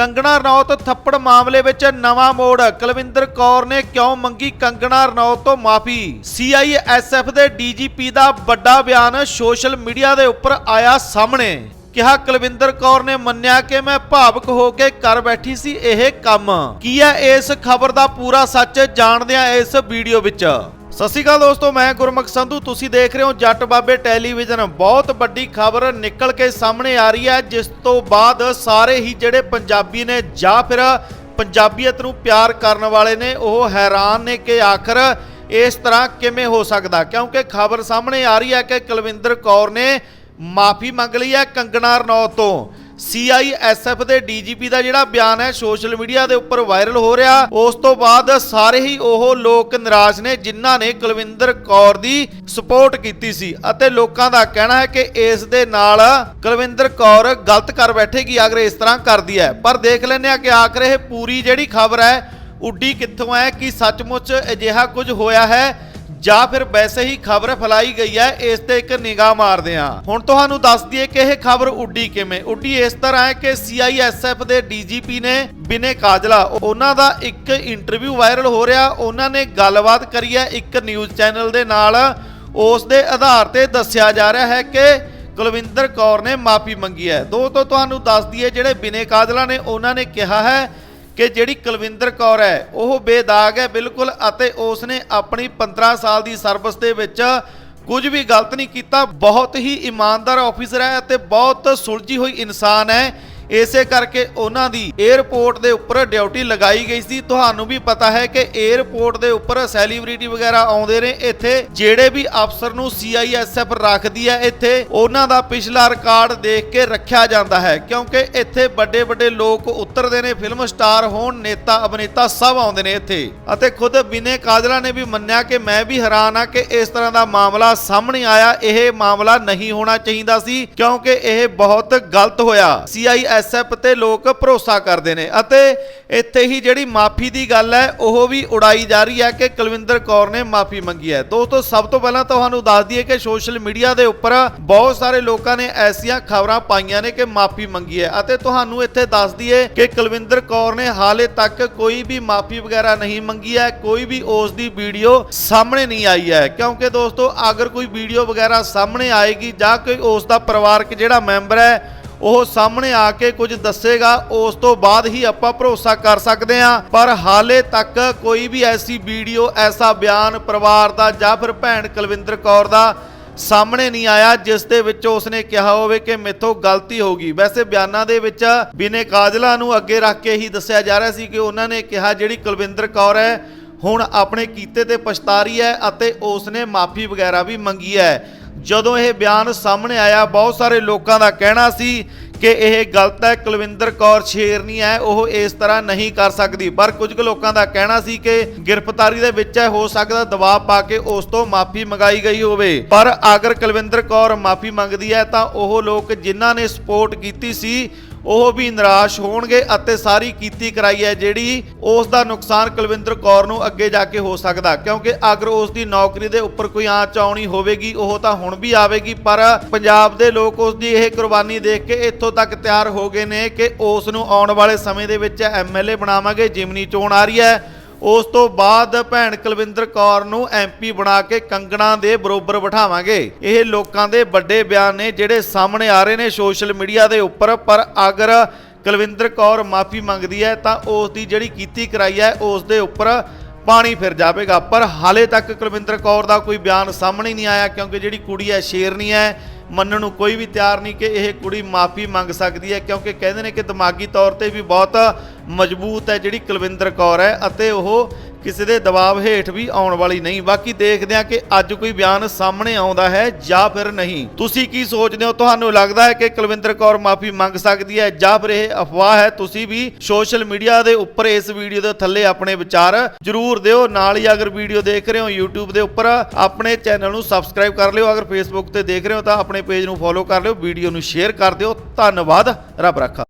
ਕੰਗਣਾ ਰਣੌਤ ਥੱਪੜ ਮਾਮਲੇ ਵਿੱਚ ਨਵਾਂ ਮੋੜ। ਕੁਲਵਿੰਦਰ ਕੌਰ ਨੇ ਕਿਉਂ ਮੰਗੀ ਕੰਗਣਾ ਰਣੌਤ ਤੋਂ ਮਾਫੀ? ਸੀਆਈਐਸਐਫ ਦੇ ਡੀਜੀਪੀ ਦਾ ਵੱਡਾ ਬਿਆਨ ਸੋਸ਼ਲ ਮੀਡੀਆ ਦੇ ਉੱਪਰ ਆਇਆ ਸਾਹਮਣੇ। ਕਿਹਾ, ਕੁਲਵਿੰਦਰ ਕੌਰ ਨੇ ਮੰਨਿਆ ਕਿ ਮੈਂ ਭਾਵਕ ਹੋ ਕੇ ਕਰ ਬੈਠੀ ਸੀ, ਇਹ ਕੰਮ। ਕੀ ਹੈ ਇਸ ਖਬਰ ਦਾ ਪੂਰਾ ਸੱਚ? ਜਾਣਦੇ ਹਾਂ ਇਸ ਵੀਡੀਓ ਵਿੱਚ। ਸਤਿ ਸ਼੍ਰੀ ਅਕਾਲ ਦੋਸਤੋ, ਮੈਂ ਗੁਰਮੁਖ ਸੰਧੂ। ਤੁਸੀਂ ਦੇਖ ਰਹੇ ਹੋ ਜੱਟ ਬਾਬੇ ਟੈਲੀਵਿਜ਼ਨ। ਬਹੁਤ ਵੱਡੀ ਖਬਰ ਨਿਕਲ ਕੇ ਸਾਹਮਣੇ ਆ ਰਹੀ ਹੈ, ਜਿਸ ਤੋਂ ਬਾਅਦ ਸਾਰੇ ਹੀ ਜਿਹੜੇ ਪੰਜਾਬੀ ਨੇ ਜਾਂ ਫਿਰ ਪੰਜਾਬੀਅਤ ਨੂੰ ਪਿਆਰ ਕਰਨ ਵਾਲੇ ਨੇ, ਉਹ ਹੈਰਾਨ ਨੇ ਕਿ ਆਖਰ ਇਸ ਤਰ੍ਹਾਂ ਕਿਵੇਂ ਹੋ ਸਕਦਾ। ਕਿਉਂਕਿ ਖਬਰ ਸਾਹਮਣੇ ਆ ਰਹੀ ਹੈ ਕਿ ਕੁਲਵਿੰਦਰ ਕੌਰ ਨੇ ਮਾਫੀ ਮੰਗ ਲਈ ਹੈ ਕੰਗਣਾ ਰਣੌਤ ਤੋਂ। ਸੀਆਈਐਸਐਫ ਦੇ ਡੀਜੀਪੀ ਦਾ ਜਿਹੜਾ ਬਿਆਨ ਹੈ, ਸੋਸ਼ਲ ਮੀਡੀਆ ਦੇ ਉੱਪਰ ਵਾਇਰਲ ਹੋ ਰਿਹਾ। ਉਸ ਤੋਂ ਬਾਅਦ ਸਾਰੇ ਹੀ ਉਹ ਲੋਕ ਨਿਰਾਸ਼ ਨੇ ਜਿਨ੍ਹਾਂ ਨੇ ਕੁਲਵਿੰਦਰ ਕੌਰ ਦੀ ਸਪੋਰਟ ਕੀਤੀ ਸੀ ਅਤੇ ਲੋਕਾਂ ਦਾ ਕਹਿਣਾ ਹੈ ਕਿ ਇਸ ਦੇ ਨਾਲ ਕੁਲਵਿੰਦਰ ਕੌਰ ਗਲਤ ਕਰ ਬੈਠੇਗੀ, ਅਗਰ ਇਸ ਤਰ੍ਹਾਂ ਕਰਦੀ ਹੈ। ਪਰ ਦੇਖ ਲੈਂਦੇ ਆ ਕਿ ਆਖਰ ਇਹ ਪੂਰੀ ਜਿਹੜੀ ਖਬਰ ਹੈ, ਉੱਡੀ ਕਿੱਥੋਂ ਹੈ ਕਿ ਸੱਚਮੁੱਚ ਅਜਿਹਾ ਕੁਝ ਹੋਇਆ ਹੈ। ਜਾਂ ਫਿਰ ਵੈਸੇ ਹੀ ਖਬਰ ਫੈਲਾਈ ਗਈ ਹੈ, ਇਸ ਤੇ ਇੱਕ ਨਿਗਾਹ ਮਾਰਦੇ ਹਾਂ। ਹੁਣ ਤੁਹਾਨੂੰ ਦੱਸ ਦਈਏ ਕਿ ਇਹ ਖਬਰ ਉੱਡੀ ਕਿਵੇਂ? ਉੱਡੀ ਇਸ ਤਰ੍ਹਾਂ ਹੈ ਕਿ ਸੀਆਈਐਸਐਫ ਦੇ ਡੀਜੀਪੀ ਨੇ ਬਿਨੇ ਕਾਜਲਾ ਉਹਨਾਂ ਦਾ ਇੱਕ ਇੰਟਰਵਿਊ ਵਾਇਰਲ ਹੋ ਰਿਹਾ। ਉਹਨਾਂ ਨੇ ਗੱਲਬਾਤ ਕਰੀ ਹੈ ਇੱਕ ਨਿਊਜ਼ ਚੈਨਲ ਦੇ ਨਾਲ। ਉਸ ਦੇ ਆਧਾਰ ਤੇ ਦੱਸਿਆ ਜਾ ਰਿਹਾ ਹੈ ਕਿ ਕੁਲਵਿੰਦਰ ਕੌਰ ਨੇ ਮਾਫੀ ਮੰਗੀ ਹੈ। ਦੋ ਤੋਂ ਤੁਹਾਨੂੰ ਦੱਸ ਦਈਏ, ਜਿਹੜੇ ਬਿਨੇ ਕਾਜਲਾ ਨੇ, ਉਹਨਾਂ ਨੇ ਕਿਹਾ ਹੈ ਕਿ ਜਿਹੜੀ ਕੁਲਵਿੰਦਰ ਕੌਰ ਹੈ, ਉਹ ਬੇਦਾਗ ਹੈ ਬਿਲਕੁਲ ਅਤੇ ਉਸ ਨੇ ਆਪਣੀ 15 ਸਾਲ ਦੀ ਸਰਵਿਸ ਦੇ ਵਿੱਚ ਕੁਝ ਵੀ ਗਲਤ ਨਹੀਂ ਕੀਤਾ। ਬਹੁਤ ਹੀ ਇਮਾਨਦਾਰ ਆਫੀਸਰ ਹੈ ਅਤੇ ਬਹੁਤ ਸੁਲਝੀ ਹੋਈ ਇਨਸਾਨ ਹੈ। ਇਸੇ ਕਰਕੇ ਉਹਨਾਂ ਦੀ 에ਅਰਪੋਰਟ ਦੇ ਉੱਪਰ ਡਿਊਟੀ ਲਗਾਈ ਗਈ ਸੀ। ਤੁਹਾਨੂੰ ਵੀ ਪਤਾ ਹੈ ਕਿ 에ਅਰਪੋਰਟ ਦੇ ਉੱਪਰ ਸੈਲੀਬ੍ਰਿਟੀ ਵਗੈਰਾ ਆਉਂਦੇ ਨੇ। ਇੱਥੇ ਜਿਹੜੇ ਵੀ ਅਫਸਰ ਨੂੰ ਸੀਆਈਐਸਐਫ ਰੱਖਦੀ ਹੈ, ਇੱਥੇ ਉਹਨਾਂ ਦਾ ਪਿਛਲਾ ਰਿਕਾਰਡ ਦੇਖ ਕੇ ਰੱਖਿਆ ਜਾਂਦਾ ਹੈ। ਕਿਉਂਕਿ ਇੱਥੇ ਵੱਡੇ ਵੱਡੇ ਲੋਕ ਉਤਰਦੇ ਨੇ ਫਿਲਮ ਸਟਾਰ ਹੋਣ, ਨੇਤਾ, ਅਭਿਨੇਤਾ ਸਭ ਆਉਂਦੇ ਨੇ ਇੱਥੇ। ਅਤੇ ਖੁਦ ਬਿਨੇ ਕਾਜਲਾ ਨੇ ਵੀ ਮੰਨਿਆ ਕਿ ਮੈਂ ਵੀ ਹੈਰਾਨ ਆ ਕਿ ਇਸ ਤਰ੍ਹਾਂ ਦਾ ਮਾਮਲਾ ਸਾਹਮਣੇ ਆਇਆ। ਇਹ ਮਾਮਲਾ ਨਹੀਂ ਹੋਣਾ ਚਾਹੀਦਾ ਸੀ, ਕਿਉਂਕਿ ਇਹ ਬਹੁਤ ਗਲਤ ਹੋਇਆ। ਸੀਆਈਐਸਐਫ ਤੇ ਲੋਕ ਭਰੋਸਾ ਕਰਦੇ ਨੇ। ਅਤੇ ਇੱਥੇ ਹੀ ਜਿਹੜੀ ਮਾਫੀ ਦੀ ਗੱਲ ਹੈ, ਉਹ ਵੀ ਉਡਾਈ ਜਾ ਰਹੀ ਹੈ ਕਿ ਕੁਲਵਿੰਦਰ ਕੌਰ ਨੇ ਮਾਫੀ ਮੰਗੀ ਹੈ। ਦੋਸਤੋ, ਸਭ ਤੋਂ ਪਹਿਲਾਂ ਤੁਹਾਨੂੰ ਦੱਸ ਦਈਏ ਕਿ ਸੋਸ਼ਲ ਮੀਡੀਆ ਦੇ ਉੱਪਰ ਬਹੁਤ ਸਾਰੇ ਲੋਕਾਂ ਨੇ ਐਸੀਆਂ ਖਬਰਾਂ ਪਾਈਆਂ ਨੇ ਕਿ ਮਾਫੀ ਮੰਗੀ ਹੈ। ਅਤੇ ਤੁਹਾਨੂੰ ਇੱਥੇ ਦੱਸ ਦਈਏ ਕਿ ਕੁਲਵਿੰਦਰ ਕੌਰ ਨੇ ਹਾਲੇ ਤੱਕ ਕੋਈ ਵੀ ਮਾਫੀ ਵਗੈਰਾ ਨਹੀਂ ਮੰਗੀ ਹੈ, ਕੋਈ ਵੀ ਉਸ ਦੀ ਵੀਡੀਓ ਸਾਹਮਣੇ ਨਹੀਂ ਆਈ ਹੈ। ਕਿਉਂਕਿ ਦੋਸਤੋ, ਅਗਰ ਕੋਈ ਵੀਡੀਓ ਵਗੈਰਾ ਸਾਹਮਣੇ ਆਏਗੀ ਜਾਂ ਕੋਈ ਉਸ ਦਾ ਪਰਿਵਾਰਕ ਜਿਹੜਾ ਮੈਂਬਰ ਹੈ ਉਹ ਸਾਹਮਣੇ ਆ ਕੇ ਕੁਝ ਦੱਸੇਗਾ, ਉਸ ਤੋਂ ਬਾਅਦ ਹੀ ਆਪਾਂ ਭਰੋਸਾ ਕਰ ਸਕਦੇ ਹਾਂ। ਪਰ ਹਾਲੇ ਤੱਕ ਕੋਈ ਵੀ ਐਸੀ ਵੀਡੀਓ, ਐਸਾ ਬਿਆਨ ਪਰਿਵਾਰ ਦਾ ਜਾਂ ਫਿਰ ਭੈਣ ਕੁਲਵਿੰਦਰ ਕੌਰ ਦਾ ਸਾਹਮਣੇ ਨਹੀਂ ਆਇਆ, ਜਿਸ ਦੇ ਵਿੱਚ ਉਸਨੇ ਕਿਹਾ ਹੋਵੇ ਕਿ ਮੇਥੋਂ ਗਲਤੀ ਹੋ ਗਈ। ਵੈਸੇ ਬਿਆਨਾਂ ਦੇ ਵਿੱਚ ਬਿਨੇ ਕਾਜਲਾ ਨੂੰ ਅੱਗੇ ਰੱਖ ਕੇ ਹੀ ਦੱਸਿਆ ਜਾ ਰਿਹਾ ਸੀ ਕਿ ਉਹਨਾਂ ਨੇ ਕਿਹਾ, ਜਿਹੜੀ ਕੁਲਵਿੰਦਰ ਕੌਰ ਹੈ, ਹੁਣ ਆਪਣੇ ਕੀਤੇ ਤੇ ਪਛਤਾ ਰਹੀ ਹੈ ਅਤੇ ਉਸਨੇ ਮਾਫੀ ਵਗੈਰਾ ਵੀ ਮੰਗੀ ਹੈ। ਜਦੋਂ ਇਹ ਬਿਆਨ ਸਾਹਮਣੇ ਆਇਆ, ਬਹੁਤ ਸਾਰੇ ਲੋਕਾਂ ਦਾ ਕਹਿਣਾ ਸੀ ਕਿ ਇਹ ਗਲਤ ਹੈ, ਕੁਲਵਿੰਦਰ ਕੌਰ ਸ਼ੇਰਨੀ ਹੈ, ਉਹ ਇਸ ਤਰ੍ਹਾਂ ਨਹੀਂ ਕਰ ਸਕਦੀ। ਪਰ ਕੁਝ ਕੁ ਲੋਕਾਂ ਦਾ ਕਹਿਣਾ ਸੀ ਕਿ ਗ੍ਰਿਫਤਾਰੀ ਦੇ ਵਿੱਚ ਹੈ ਹੋ ਸਕਦਾ, ਦਬਾਅ ਪਾ ਕੇ ਉਸ ਤੋਂ ਮਾਫੀ ਮੰਗਾਈ ਗਈ ਹੋਵੇ। ਪਰ ਅਗਰ ਕੁਲਵਿੰਦਰ ਕੌਰ ਮਾਫੀ ਮੰਗਦੀ ਹੈ, ਤਾਂ ਉਹ ਲੋਕ ਜਿਨ੍ਹਾਂ ਨੇ ਸਪੋਰਟ ਕੀਤੀ ਸੀ ਉਹ ਵੀ ਨਿਰਾਸ਼ ਹੋਣਗੇ ਅਤੇ ਸਾਰੀ ਕੀਤੀ ਕਰਾਈ ਹੈ ਜਿਹੜੀ ਉਸ ਦਾ ਨੁਕਸਾਨ ਕੁਲਵਿੰਦਰ ਕੌਰ ਨੂੰ ਅੱਗੇ ਜਾ ਕੇ ਹੋ ਸਕਦਾ, ਕਿਉਂਕਿ ਅਗਰ ਉਸ ਦੀ ਨੌਕਰੀ ਦੇ ਉੱਪਰ ਕੋਈ ਆਂਚ ਆਉਣੀ ਹੋਵੇਗੀ, ਉਹ ਤਾਂ ਹੁਣ ਵੀ ਆਵੇਗੀ, ਪਰ ਪੰਜਾਬ ਦੇ ਲੋਕ ਉਸ ਦੀ ਇਹ ਕੁਰਬਾਨੀ ਦੇਖ ਕੇ ਇੱਥੋਂ ਤੱਕ ਤਿਆਰ ਹੋ ਗਏ ਨੇ ਕਿ ਉਸ ਨੂੰ ਆਉਣ ਵਾਲੇ ਸਮੇਂ ਦੇ ਵਿੱਚ ਐਮਐਲਏ ਬਣਾਵਾਂਗੇ, ਜਿਮਨੀ ਚੋਣ ਆ ਰਹੀ ਹੈ। ਉਸ ਤੋਂ ਬਾਅਦ ਭੈਣ ਕੁਲਵਿੰਦਰ ਕੌਰ ਨੂੰ ਐਮਪੀ ਬਣਾ ਕੇ ਕੰਗਣਾ ਦੇ ਬਰੋਬਰ ਬਿਠਾਵਾਂਗੇ। ਇਹ ਲੋਕਾਂ ਦੇ ਵੱਡੇ ਬਿਆਨ ਨੇ ਜਿਹੜੇ ਸਾਹਮਣੇ ਆ ਰਹੇ ਨੇ ਸੋਸ਼ਲ ਮੀਡੀਆ ਦੇ ਉੱਪਰ। ਪਰ ਅਗਰ ਕੁਲਵਿੰਦਰ ਕੌਰ ਮਾਫੀ ਮੰਗਦੀ ਹੈ ਤਾਂ ਉਸ ਦੀ ਜਿਹੜੀ ਕੀਤੀ ਕਰਾਈ ਹੈ, ਉਸ ਦੇ ਉੱਪਰ ਪਾਣੀ ਫਿਰ ਜਾਵੇਗਾ। ਪਰ ਹਾਲੇ ਤੱਕ ਕੁਲਵਿੰਦਰ ਕੌਰ ਦਾ ਕੋਈ ਬਿਆਨ ਸਾਹਮਣੇ ਨਹੀਂ ਆਇਆ ਕਿਉਂਕਿ ਜਿਹੜੀ ਕੁੜੀ ਹੈ ਸ਼ੇਰਨੀ ਹੈ। ਮੰਨਣ ਨੂੰ ਕੋਈ ਵੀ ਤਿਆਰ ਨਹੀਂ ਕਿ ਇਹ ਕੁੜੀ ਮਾਫੀ ਮੰਗ ਸਕਦੀ ਹੈ ਕਿਉਂਕਿ ਕਹਿੰਦੇ ਨੇ ਕਿ ਦਿਮਾਗੀ ਤੌਰ ਤੇ ਵੀ ਬਹੁਤ ਮਜ਼ਬੂਤ ਹੈ ਜਿਹੜੀ ਕੁਲਵਿੰਦਰ ਕੌਰ ਹੈ ਅਤੇ ਉਹ ਕਿਸੇ ਦੇ ਦਬਾਅ ਹੇਠ ਵੀ ਆਉਣ ਵਾਲੀ ਨਹੀਂ। ਬਾਕੀ ਦੇਖਦੇ ਹਾਂ ਕਿ ਅੱਜ ਕੋਈ ਬਿਆਨ ਸਾਹਮਣੇ ਆਉਂਦਾ ਹੈ ਜਾਂ ਫਿਰ ਨਹੀਂ। ਤੁਸੀਂ ਕੀ ਸੋਚਦੇ ਹੋ? ਤੁਹਾਨੂੰ ਲੱਗਦਾ ਹੈ ਕਿ ਕੁਲਵਿੰਦਰ ਕੌਰ ਮਾਫੀ ਮੰਗ ਸਕਦੀ ਹੈ ਜਾਂ ਫਿਰ ਇਹ ਅਫਵਾਹ ਹੈ? ਤੁਸੀਂ ਵੀ ਸੋਸ਼ਲ ਮੀਡੀਆ ਦੇ ਉੱਪਰ ਇਸ ਵੀਡੀਓ ਦੇ ਥੱਲੇ ਆਪਣੇ ਵਿਚਾਰ ਜਰੂਰ ਦਿਓ। ਨਾਲ ਹੀ ਅਗਰ ਵੀਡੀਓ ਦੇਖ ਰਹੇ ਹੋ YouTube ਦੇ ਉੱਪਰ, ਆਪਣੇ ਚੈਨਲ ਨੂੰ ਸਬਸਕ੍ਰਾਈਬ ਕਰ ਲਿਓ। ਅਗਰ Facebook ਤੇ ਦੇਖ ਰਹੇ ਹੋ ਤਾਂ ਆਪਣੇ ਪੇਜ ਨੂੰ ਫੋਲੋ ਕਰ ਲਿਓ, ਵੀਡੀਓ ਨੂੰ ਸ਼ੇਅਰ ਕਰ ਦਿਓ। ਧੰਨਵਾਦ। ਰੱਬ ਰੱਖਾ।